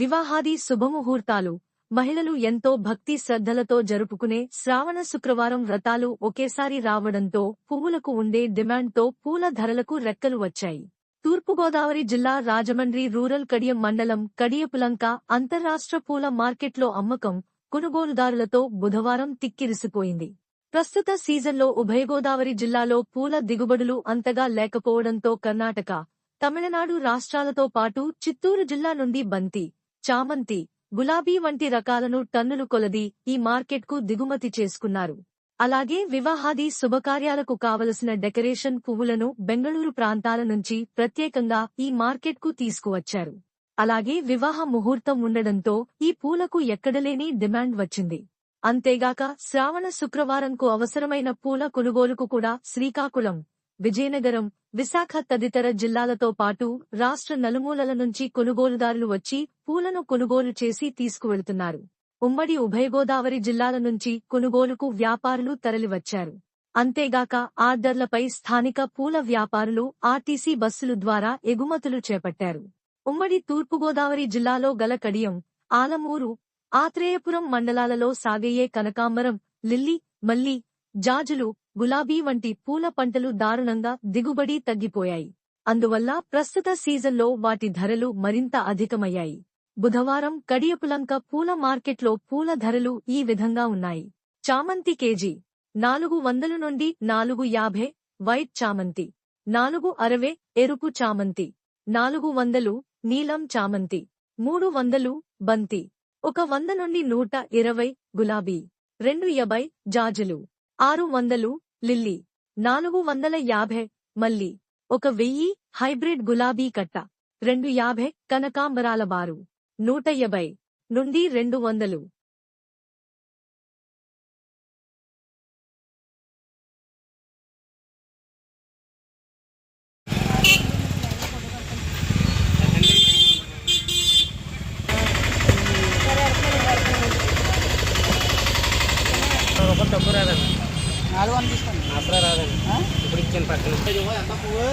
వివాహాది శుభముహూర్తాలు. మహిళలు ఎంతో భక్తి శ్రద్ధలతో జరుపుకునే శ్రావణ శుక్రవారం వ్రతాలు ఒకేసారి రావడంతో పువ్వులకు ఉండే డిమాండ్తో పూల ధరలకు రెక్కలు వచ్చాయి. తూర్పుగోదావరి జిల్లా రాజమండ్రి రూరల్ కడియం మండలం కడియపులంక అంతర్రాష్ట్ర పూల మార్కెట్లో అమ్మకం కొనుగోలుదారులతో బుధవారం తిక్కిరిసిపోయింది. ప్రస్తుత సీజన్లో ఉభయ గోదావరి జిల్లాలో పూల దిగుబడులు అంతగా లేకపోవడంతో కర్ణాటక తమిళనాడు రాష్ట్రాలతో పాటు చిత్తూరు జిల్లా నుండి బంతి చామంతి గులాబీ వంటి రకాలను టన్నులు కొలది ఈ మార్కెట్కు దిగుమతి చేసుకున్నారు. అలాగే వివాహాది శుభకార్యాలకు కావలసిన డెకరేషన్ పువ్వులను బెంగళూరు ప్రాంతాల నుంచి ప్రత్యేకంగా ఈ మార్కెట్కు తీసుకువచ్చారు. అలాగే వివాహ ముహూర్తం ఉండడంతో ఈ పూలకు ఎక్కడలేని డిమాండ్ వచ్చింది. అంతేగాక శ్రావణ శుక్రవారంకు అవసరమైన పూల కొనుగోలుకు కూడా శ్రీకాకుళం విజయనగరం విశాఖ తదితర జిల్లాలతో పాటు రాష్ట్ర నలుమూలల నుంచి కొనుగోలుదారులు వచ్చి పూలను కొనుగోలు చేసి తీసుకువెళ్తున్నారు. ఉమ్మడి ఉభయ గోదావరి జిల్లాల నుంచి కొనుగోలుకు వ్యాపారులు తరలివచ్చారు. అంతేగాక ఆర్డర్లపై స్థానిక పూల వ్యాపారులు ఆర్టీసీ బస్సులు ద్వారా ఎగుమతులు చేపట్టారు. ఉమ్మడి తూర్పుగోదావరి జిల్లాలో గల కడియం ఆలమూరు ఆత్రేయపురం మండలాలలో సాగయ్యే కనకాంబరం లిల్లీ మల్లి జాజులు గులాబీ వంటి పూల పంటలు దారుణంగా దిగుబడి తగ్గిపోయాయి. అందువల్ల ప్రస్తుత సీజన్లో వాటి ధరలు మరింత అధికమయ్యాయి. బుధవారం కడియపులంక పూల మార్కెట్లో పూల ధరలు ఈ విధంగా ఉన్నాయి. చామంతి కేజీ నాలుగు వందలు నుండి నాలుగు యాభై వైట్ చామంతి నాలుగు అరవై ఎరుపు చామంతి నాలుగు వందలు నీలం చామంతి మూడు వందలు బంతి ఒక వంద నుండి నూట ఇరవై గులాబీ రెండు యబై జాజులు ఆరు వందలు లిల్లీ నాలుగు వందల యాభై మల్లి ఒక వెయ్యి హైబ్రిడ్ గులాబీ కట్ట రెండు యాభై కనకాంబరాల బారు నూట ఎబై నుండి రెండు వందలు. తక్కువ రాదండి. నాలుగు వందలు తీసుకోండి. అప్పుడే రాదండి? ఇప్పుడు ఇచ్చాను పక్కన. ఎంత పువ్వు?